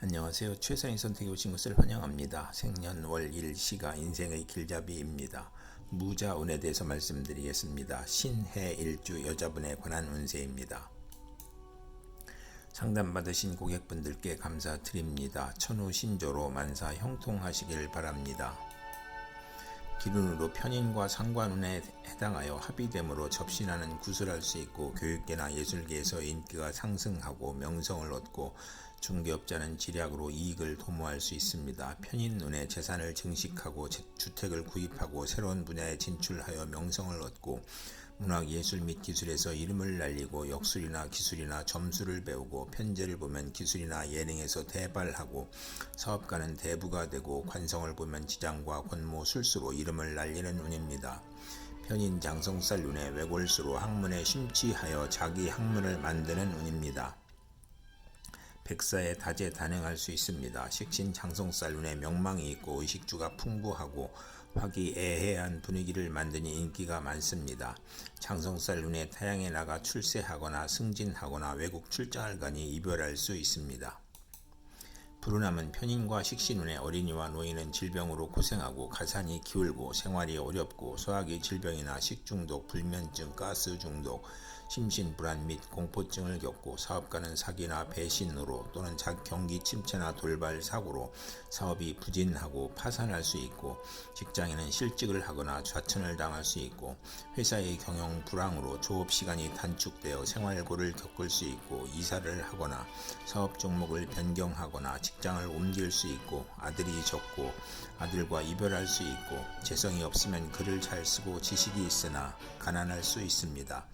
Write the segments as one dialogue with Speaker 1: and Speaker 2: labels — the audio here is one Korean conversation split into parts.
Speaker 1: 안녕하세요. 최선의 선택에 오신 것을 환영합니다. 생년월 일시가 인생의 길잡이입니다. 무자 운에 대해서 말씀드리겠습니다. 신해 일주 여자분에 관한 운세입니다. 상담받으신 고객분들께 감사드립니다. 천우 신조로 만사 형통하시길 바랍니다. 기운으로 편인과 상관운에 해당하여 합의됨으로 접신하는 구슬할 수 있고 교육계나 예술계에서 인기가 상승하고 명성을 얻고 중개업자는 지략으로 이익을 도모할 수 있습니다. 편인운에 재산을 증식하고 재- 주택을 구입하고 새로운 분야에 진출하여 명성을 얻고 문학 예술 및 기술에서 이름을 날리고 역술이나 기술이나 점수를 배우고 편제를 보면 기술이나 예능에서 대발하고 사업가는 대부가 되고 관성을 보면 지장과 권모 술수로 이름을 날리는 운입니다. 편인 장성살 운에 외골수로 학문에 심취하여 자기 학문을 만드는 운입니다. 백사에 다재다능할 수 있습니다. 식신 장성살 운에 명망이 있고 의식주가 풍부하고 화기애애한 분위기를 만드니 인기가 많습니다. 장성살 운에 타양에 나가 출세하거나 승진하거나 외국 출장을 가니 이별할 수 있습니다. 불운함은 편인과 식신운의 어린이와 노인은 질병으로 고생하고 가산이 기울고 생활이 어렵고 소화기 질병이나 식중독, 불면증, 가스 중독, 심신 불안 및 공포증을 겪고 사업가는 사기나 배신으로 또는 자 경기 침체나 돌발 사고로 사업이 부진하고 파산할 수 있고 직장에는 실직을 하거나 좌천을 당할 수 있고 회사의 경영 불황으로 조업 시간이 단축되어 생활고를 겪을 수 있고 이사를 하거나 사업 종목을 변경하거나 직 장을 옮길 수 있고 아들이 적고 아들과 이별할 수 있고 재성이 없으면 글을 잘 쓰고 지식이 있으나 가난할 수 있습니다.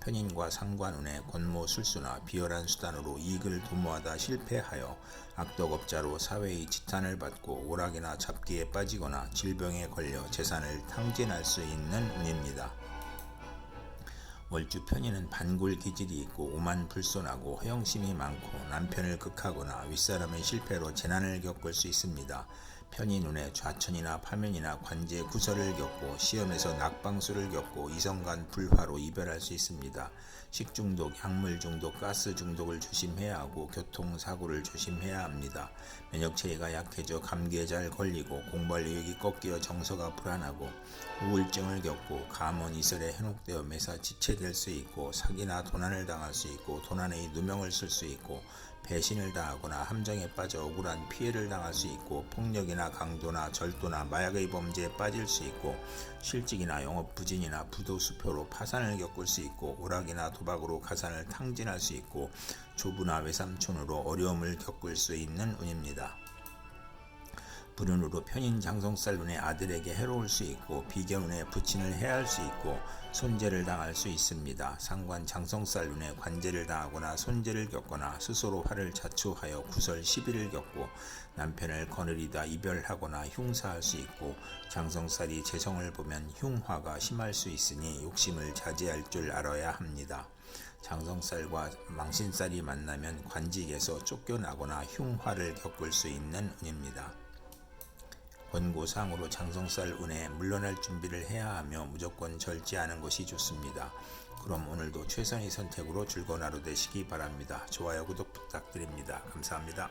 Speaker 1: 편인과 상관운의 권모 술수나 비열한 수단으로 이익을 도모하다 실패하여 악덕업자로 사회의 지탄을 받고 오락이나 잡기에 빠지거나 질병에 걸려 재산을 탕진할 수 있는 운입니다. 월주 편인은 반골 기질이 있고 오만 불손하고 허영심이 많고 남편을 극하거나 윗사람의 실패로 재난을 겪을 수 있습니다. 편인 눈에 좌천이나 파면이나 관제 구설을 겪고 시험에서 낙방수를 겪고 이성간 불화로 이별할 수 있습니다. 식중독, 약물 중독, 가스 중독을 조심해야 하고 교통사고를 조심해야 합니다. 면역 체계가 약해져 감기에 잘 걸리고 공부할 의욕이 꺾여 정서가 불안하고 우울증을 겪고 감원 이설에 현혹되어 매사 지체될 수 있고 사기나 도난을 당할 수 있고 도난의 누명을 쓸 수 있고 배신을 당하거나 함정에 빠져 억울한 피해를 당할 수 있고 폭력이나 강도나 절도나 마약의 범죄에 빠질 수 있고 실직이나 영업 부진이나 부도수표로 파산을 겪을 수 있고 오락이나 도박으로 가산을 탕진할 수 있고 조부나 외삼촌으로 어려움을 겪을 수 있는 운입니다. 불운으로 편인 장성살 운의 아들에게 해로울 수 있고 비견운에 부친을 해할 수 있고 손재를 당할 수 있습니다. 상관 장성살 운에 관제를 당하거나 손재를 겪거나 스스로 화를 자초하여 구설 시비를 겪고 남편을 거느리다 이별하거나 흉사할 수 있고 장성살이 재성을 보면 흉화가 심할 수 있으니 욕심을 자제할 줄 알아야 합니다. 장성살과 망신살이 만나면 관직에서 쫓겨나거나 흉화를 겪을 수 있는 운입니다. 권고사항으로 장성살 운에 물러날 준비를 해야 하며 무조건 절제하는 것이 좋습니다. 그럼 오늘도 최선의 선택으로 즐거운 하루 되시기 바랍니다. 좋아요, 구독 부탁드립니다. 감사합니다.